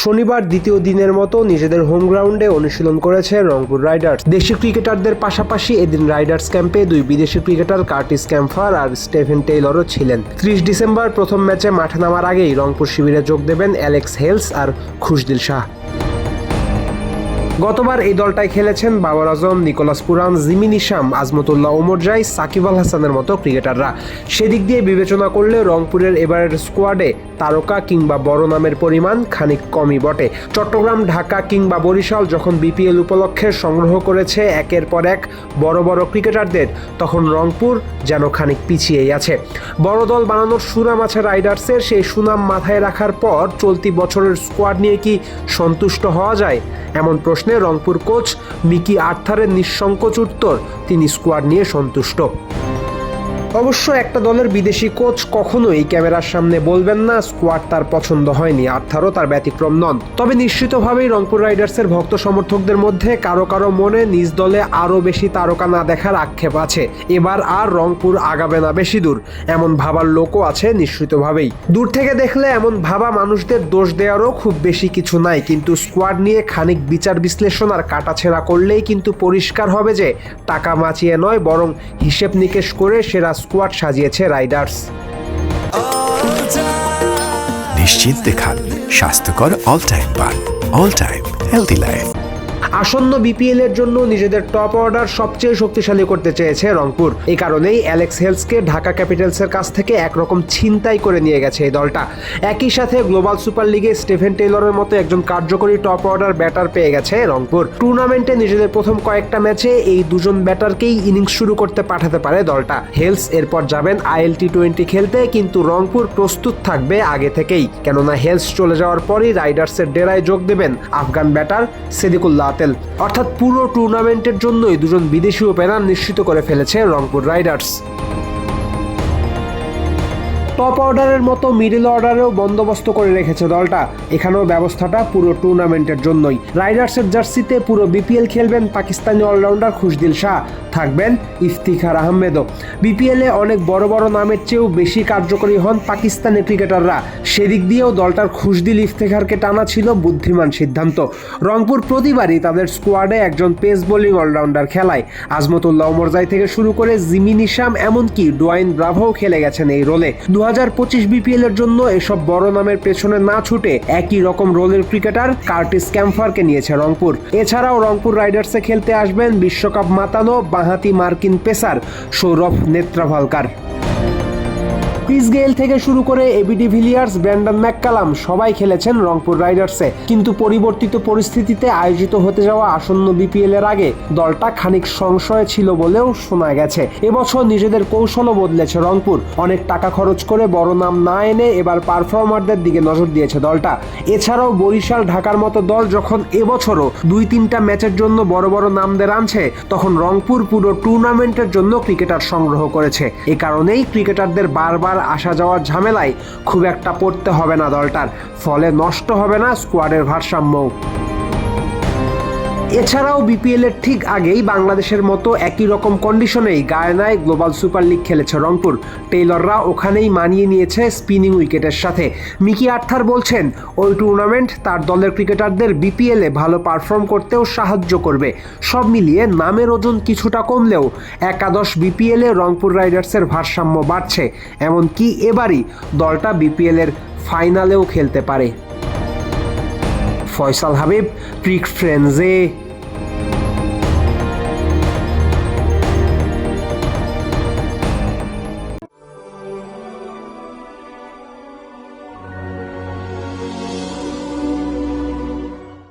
শনিবার দ্বিতীয় দিনের মতো নিজেদের হোম গ্রাউন্ডে অনুশীলন করেছে রংপুর রাইডার্স। দেশি ক্রিকেটারদের পাশাপাশি এদিন রাইডার্স ক্যাম্পে দুই বিদেশি ক্রিকেটার কার্টিস ক্যাম্পার আর স্টেভেন টেইলরও ছিলেন। ত্রিশ ডিসেম্বর প্রথম ম্যাচে মাঠে নামার আগেই রংপুর শিবিরে যোগ দেবেন অ্যালেক্স হেলস আর খুশদিল শাহ। গতবার এই দলটায় খেলেছেন Babar Azam, Nicholas Pooran, Jimmy Neesham, Azmatullah Omarzai Shakib Al হাসানের মতো ক্রিকেটাররা। সেদিক দিয়ে বিবেচনা করলে রংপুরের এবারের স্কোয়াডে তারকা কিংবা বড় নামের পরিমাণ খানিক কমই বটে। চট্টগ্রাম, ঢাকা কিংবা বরিশাল যখন বিপিএল উপলক্ষে সংগ্রহ করেছে একের পর এক বড় বড় ক্রিকেটারদের, তখন রংপুর যেন খানিক পিছিয়েই আছে। বড় দল বানানোর সুনাম আছে রাইডার্সের, সেই সুনাম মাথায় রাখার পর চলতি বছরের স্কোয়াড নিয়ে কি সন্তুষ্ট হওয়া যায়? এমন প্রশ্নে রংপুর কোচ মিকি আর্থারের নিঃসংকোচ উত্তর তিনি স্কোয়াড নিয়ে সন্তুষ্ট। অবশ্য একটা দলের বিদেশি কোচ কখনোই ক্যামেরার সামনে বলবেন না, স্কোয়াড তার পছন্দ হয়নি, আর্থারও তার ব্যতিক্রম নন। তবে নিশ্চিতভাবেই রংপুর রাইডার্সের ভক্ত সমর্থকদের মধ্যে কারও কারও মনে নিজ দলে আরও বেশি তারকা না দেখার আক্ষেপ আছে। এবার আর রংপুর আগাবে না বেশি দূর, এমন ভাবার লোকও আছে নিশ্চিতভাবেই। দূর থেকে দেখলে এমন ভাবা মানুষদের দোষ দেওয়ারও খুব বেশি কিছু নাই, কিন্তু স্কোয়াড নিয়ে খানিক বিচার বিশ্লেষণ আর কাটাছেঁড়া করলেই কিন্তু পরিষ্কার হবে যে টাকা মাচিয়ে নয়, বরং হিসেব নিকেশ করে সেরা স্কোয়াড সাজিয়েছে রাইডার্স। নিশ্চিন্তে খান স্বাস্থ্যকর অল টাইম পান অল টাইম হেলদি লাইফ আসন্ন বিপিএল এর জন্য নিজেদের টপ অর্ডার সবচেয়ে শক্তিশালী করতে চেয়েছে রংপুর। এই কারণেই অ্যালেক্স হেলসকে ঢাকা ক্যাপিটালসের কাছ থেকে একরকম ছিনতাই করে নিয়ে গেছে এই দলটা। একই সাথে গ্লোবাল সুপার লিগে স্টিফেন টেইলরের মতো একজন কার্যকরী টপ অর্ডার ব্যাটার পেয়ে গেছে রংপুর। টুর্নামেন্টে নিজেদের প্রথম কয়েকটা ম্যাচে এই দুজন ব্যাটারকেই ইনিংস শুরু করতে পাঠাতে পারে দলটা। হেলস এরপর যাবেন আইএল টি টোয়েন্টি খেলতে, কিন্তু রংপুর প্রস্তুত থাকবে আগে থেকেই। কেননা হেলস চলে যাওয়ার পরই রাইডার্সের ডেরায় যোগ দেবেন আফগান ব্যাটার সেদিকুল্লাহ আতেল অর্থাৎ পুরো টুর্নামেন্টের জন্যই দুজন বিদেশি ওপেনার নিশ্চিত করে ফেলেছে রংপুর রাইডার্স টপ অর্ডারের মতো মিডল অর্ডারেও বন্দোবস্ত করে রেখেছে দলটা। এখানেও ব্যবস্থাটা পুরো টুর্নামেন্টের জন্যই। রাইডার্সের জার্সিতে পুরো বিপিএল খেলবেন পাকিস্তানি অলরাউন্ডার খুশদিল শাহ। থাকবেন ইফতিখার আহমেদও। বিপিএলে অনেক বড় বড় নামের চেয়েও বেশি কার্যকরী হন পাকিস্তানি ক্রিকেটাররা। সেদিক দিয়েও দলটার খুশদিল ইফতেখারকে টানা ছিল বুদ্ধিমান সিদ্ধান্ত। রংপুর প্রতিবারই তাদের স্কোয়াডে একজন পেস বোলিং অলরাউন্ডার খেলায়। আজমতুল্লাহ ওমরজাই থেকে শুরু করে জিমি নিশাম এমনকি ডোয়াইন ব্রাভোও খেলে গেছেন এই রোলে দু হাজার পঁচিশ বিপিএল এর জন্য এসব বড় নামের পেছনে না ছুটে একই রকম রোলের ক্রিকেটার কার্টিস ক্যাম্পারকে নিয়েছে রংপুর। এছাড়াও রংপুর রাইডার্সে খেলতে আসবেন বিশ্বকাপ মাতানো বাঁহাতি মার্কিন pacer Saurabh Netravalkar. Chris Gayle থেকে শুরু করে এবিডি ভিলিয়ার্স, ব্র্যান্ডন ম্যাককালাম সবাই খেলেছেন রংপুর রাইডার্সে। কিন্তু পরিবর্তিত পরিস্থিতিতে আয়োজিত হতে যাওয়া আসন্ন বিপিএল এর আগে দলটা খানিক সংশয়ে ছিল বলেও শোনা গেছে। এবছর নিজেদের কৌশলও বদলেছে রংপুর। অনেক টাকা খরচ করে বড় নাম না এনে এবার পারফর্মারদের দিকে নজর দিয়েছে দলটা। এছাড়াও বরিশাল, ঢাকার মতো দল যখন এবছরও দুই তিনটা ম্যাচের জন্য বড় বড় নামদের আনছে তখন রংপুর পুরো টুর্নামেন্টের জন্য ক্রিকেটার সংগ্রহ করেছে। এ কারণেই ক্রিকেটারদের বারবার আসা যাওয়ার ঝামেলায় খুব একটা পড়তে হবে না দলটার। ফলে নষ্ট হবে না স্কোয়াডের ভারসাম্যও। এছাড়াও বিপিএল এর ঠিক আগেই বাংলাদেশের মতো একই রকম কন্ডিশনেই গায়নায় গ্লোবাল সুপার লিগ খেলেছে রংপুর। টেইলররা ওখানেই মানিয়ে নিয়েছে স্পিনিং উইকেটের সাথে। মিকি আর্থার বলছেন, ওই টুর্নামেন্ট তার দলের ক্রিকেটারদের বিপিএলে ভালো পারফর্ম করতেও সাহায্য করবে। সব মিলিয়ে নামের ওজন কিছুটা কমলেও একাদশ বিপিএলে রংপুর রাইডার্সের ভারসাম্য বাড়ছে। এমনকি এবারই দলটা বিপিএলের ফাইনালেও খেলতে পারে। ফয়সাল হাবিব ট্রিক ফ্রেন্সে